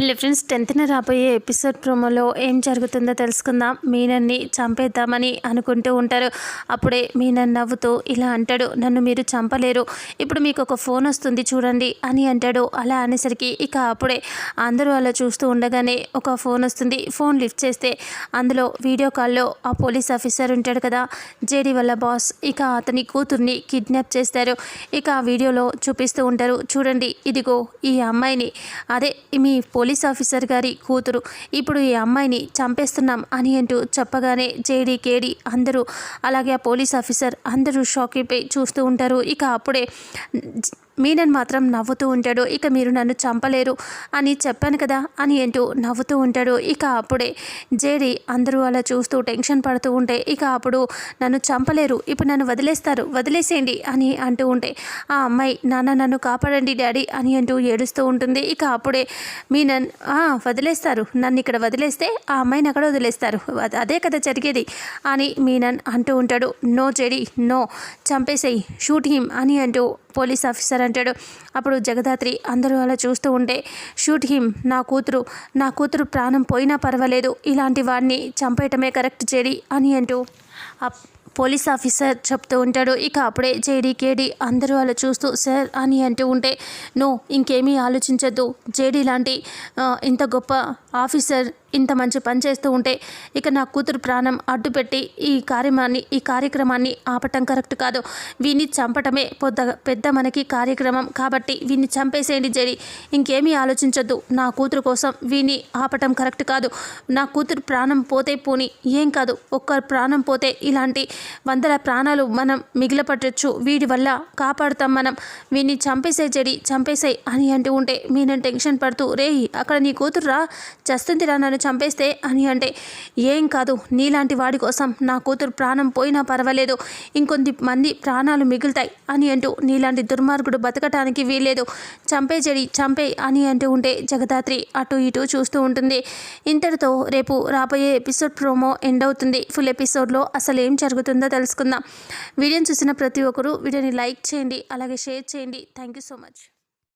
Hello friends టెన్త్న రాబోయే episode ప్రోమోలో ఏం జరుగుతుందో తెలుసుకుందాం. మీనన్ని చంపేద్దామని అనుకుంటూ ఉంటారు. అప్పుడే మీనన్ నవ్వుతూ ఇలా అంటాడు నన్ను మీరు చంపలేరు. ఇప్పుడు మీకు ఒక ఫోన్ వస్తుంది చూడండి అని అంటాడు. అలా అనేసరికి ఇక అప్పుడే అందరూ అలా చూస్తూ ఉండగానే ఒక ఫోన్ వస్తుంది. ఫోన్ లిఫ్ట్ చేస్తే అందులో వీడియో కాల్లో ఆ పోలీస్ ఆఫీసర్ ఉంటాడు కదా జేడీ వల్ల బాస్. ఇక అతని కూతుర్ని కిడ్నాప్ చేస్తారు. ఇక ఆ వీడియోలో చూపిస్తూ ఉంటారు చూడండి ఇదిగో ఈ అమ్మాయిని. అదే మీ పోలీస్ పోలీస్ ఆఫీసర్ గారి కూతురు. ఇప్పుడు ఈ అమ్మాయిని చంపేస్తున్నాం అని అంటూ చెప్పగానే జేడి కేడి అందరూ అలాగే ఆ పోలీస్ ఆఫీసర్ అందరూ షాక్ అయిపోయి చూస్తూ ఉంటారు. ఇక అప్పుడే మీనన్ మాత్రం నవ్వుతూ ఉంటాడు. ఇక మీరు నన్ను చంపలేరు అని చెప్పాను కదా అని అంటూ నవ్వుతూ ఉంటాడు. ఇక అప్పుడే జేడి అందరూ అలా చూస్తూ టెన్షన్ పడుతూ ఉంటే ఇక అప్పుడు నన్ను చంపలేరు. ఇప్పుడు నన్ను వదిలేస్తారు. వదిలేసేయండి అని అంటూ ఉంటే ఆ అమ్మాయి నాన్న నన్ను కాపాడండి డాడీ అని అంటూ ఏడుస్తూ ఉంటుంది. ఇక అప్పుడే మీనన్ వదిలేస్తారు. నన్ను ఇక్కడ వదిలేస్తే ఆ అమ్మాయిని అక్కడ వదిలేస్తారు. అదే కదా జరిగేది అని మీనన్ అంటూ ఉంటాడు. No JD no. చంపేసేయి. Shoot him అని అంటూ పోలీస్ ఆఫీసర్ అంటాడు. అప్పుడు జగదాత్రి అందరూ అలా చూస్తూ ఉంటే షూట్ హిమ్ నా కూతురు నా కూతురు ప్రాణం పోయినా పర్వాలేదు ఇలాంటి వాడిని చంపేయటమే కరెక్ట్ జేడి అని అంటూ ఆ పోలీస్ ఆఫీసర్ చెప్తూ ఉంటాడు. ఇక అప్పుడే జేడీ కేడీ అందరూ అలా చూస్తూ సార్ అని అంటూ ఉంటే నో ఇంకేమీ ఆలోచించద్దు. జేడీ లాంటి ఇంత గొప్ప ఆఫీసర్ ఇంత మంచి పని చేస్తూ ఉంటే ఇక నా కూతురు ప్రాణం అడ్డుపెట్టి ఈ కార్యమాన్ని ఈ కార్యక్రమాన్ని ఆపటం కరెక్ట్ కాదు. వీన్ని చంపటమే పెద్ద పెద్ద మనకి కార్యక్రమం కాబట్టి వీన్ని చంపేసేయండి జడి. ఇంకేమీ ఆలోచించొద్దు. నా కూతురు కోసం వీని ఆపటం కరెక్ట్ కాదు. నా కూతురు ప్రాణం పోతే పోని ఏం కాదు. ఒక్క ప్రాణం పోతే ఇలాంటి వందల ప్రాణాలు మనం మిగిలపట్టచ్చు వీడి వల్ల కాపాడుతాం మనం. వీన్ని చంపేసే జడి చంపేసాయి అని అంటూ ఉంటే మీన టెన్షన్ పడుతూ రేయ్ అక్కడ నీ కూతురు రా చస్తుందిరా నన్ను చంపేస్తే అని అంటే ఏం కాదు నీలాంటి వాడి కోసం నా కూతురు ప్రాణం పోయినా పర్వాలేదు. ఇంకొంది మంది ప్రాణాలు మిగులుతాయి అని అంటూ నీలాంటి దుర్మార్గుడు బతకటానికి వీల్లేదు. చంపే జడి చంపే అని అంటూ ఉంటే జగదాత్రి అటు ఇటు చూస్తూ ఉంటుంది. ఇంతటితో రేపు రాబోయే ఎపిసోడ్ ప్రోమో ఎండ్ అవుతుంది. ఫుల్ ఎపిసోడ్లో అసలు ఏం జరుగుతుందో తెలుసుకుందాం. వీడియోని చూసిన ప్రతి ఒక్కరూ వీడియోని లైక్ చేయండి అలాగే షేర్ చేయండి. Thank you so much.